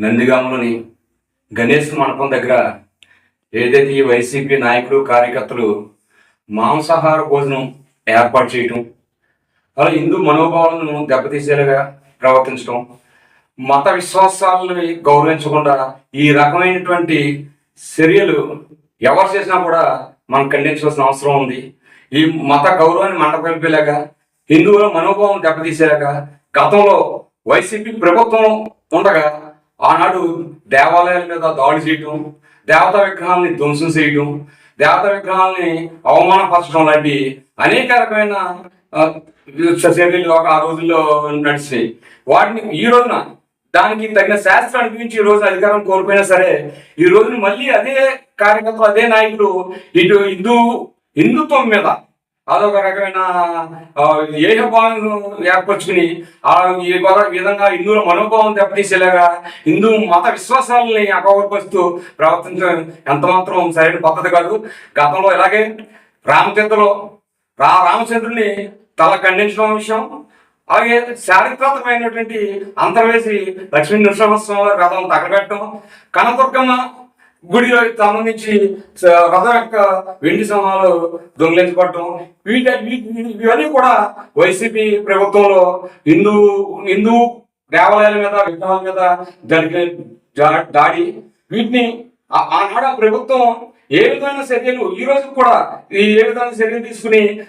నందిగాంలోని గణేష్ మండపం దగ్గర ఏదైతే ఈ వైసీపీ నాయకులు కార్యకర్తలు మాంసాహార భోజనం ఏర్పాటు చేయటం అలా హిందూ మనోభావాలను దెబ్బతీసేలాగా ప్రవర్తించడం మత విశ్వాసాలని గౌరవించకుండా ఈ రకమైనటువంటి చర్యలు ఎవరు చేసినా కూడా మనం ఖండించవలసిన అవసరం ఉంది. ఈ మత గౌరవాన్ని మంటపలిపేలాగా హిందువుల మనోభావం దెబ్బతీసేలాగా గతంలో వైసీపీ ప్రభుత్వం ఉండగా ఆనాడు దేవాలయాల మీద దాడి చేయటం దేవతా విగ్రహాలని ధ్వంసం చేయటం దేవతా విగ్రహాలని అవమానపరచడం లాంటి అనేక రకమైన చర్యలు ఒక ఆ రోజుల్లో నడిచినాయి. వాటిని ఈ రోజున దానికి తగిన శాస్త్రం అనిపించి ఈ రోజు అధికారం కోల్పోయినా సరే ఈ రోజున మళ్ళీ అదే కార్యకర్తలు అదే నాయకులు ఇటు హిందూ హిందుత్వం మీద అదొక రకమైన ఆ, ఏర్పరచుకుని ఆ ఈ విధంగా హిందువుల మనోభావం దెబ్బతీసేలాగా హిందూ మత విశ్వాసాలని అపవర్పరుస్తూ ప్రవర్తించడం ఎంతమాత్రం సరైన పద్ధతి కాదు. గతంలో ఇలాగే రామచంద్రలో రా రామచంద్రుని తల ఖండించడం విషయం అలాగే చారిత్రాత్మకమైనటువంటి అంతర్వేసి లక్ష్మీ నరసింహస్వామి రథం తగలబెట్టడం కనదుర్గమ్మ గుడికి సంబంధించి రథం యొక్క వెండి సింహాలు దొంగిలించబడటం వీటి ఇవన్నీ కూడా వైసీపీ ప్రభుత్వంలో హిందూ హిందూ దేవాలయాల మీద విగ్రహాల మీద జరిగిన దాడి. వీటిని ఆ- ఆనాడు ఆ ప్రభుత్వం ఏ విధమైన చర్యలు ఈ రోజు కూడా ఈ ఏ విధమైన చర్యలు తీసుకుని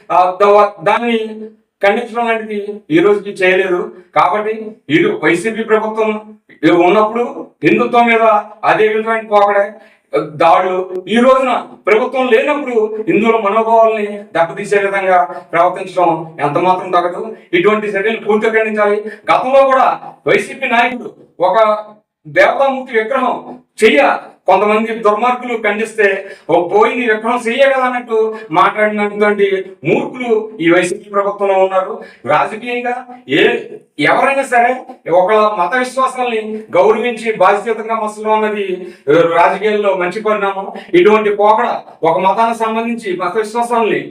దాన్ని ఖండించడం లాంటిది ఈ రోజుకి చేయలేదు. కాబట్టి ఇటు వైసీపీ ప్రభుత్వం ఉన్నప్పుడు హిందుత్వం మీద అదే విధమైన పోకడే దాడులు. ఈ రోజున ప్రభుత్వం లేనప్పుడు హిందువుల మనోభావాల్ని దెబ్బతీసే విధంగా ప్రవర్తించడం ఎంత మాత్రం తగదు ఇటువంటి చర్యలు పూర్తిగా ఖండించాలి. గతంలో కూడా వైసీపీ నాయకుడు ఒక దేవతామూర్తి విగ్రహం చెయ్య కొంతమంది దుర్మార్గులు ఖండిస్తే ఓ పోయి నీ విగ్రహం చెయ్య కదా అన్నట్టు మాట్లాడినటువంటి మూర్ఖులు ఈ వైసీపీ ప్రభుత్వంలో ఉన్నారు. రాజకీయంగా ఏ ఎవరైనా సరే ఒక మత విశ్వాసాలని గౌరవించి బాధ్యతగా మసలు అన్నది రాజకీయాల్లో మంచి పరిణామం. ఇటువంటి పోకడ ఒక మతానికి సంబంధించి మత విశ్వాసాలని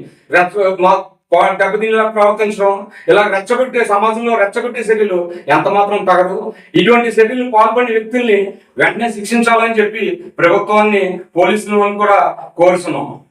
దెబ్బతినేలా ప్రవర్తించడం ఇలా రెచ్చగొట్టే సమాజంలో రెచ్చగొట్టే చర్యలు ఎంత మాత్రం తగదు. ఇటువంటి చర్యలు పాల్పడిన వ్యక్తుల్ని వెంటనే శిక్షించాలని చెప్పి ప్రభుత్వాన్ని పోలీసులను కూడా కోరుతున్నాం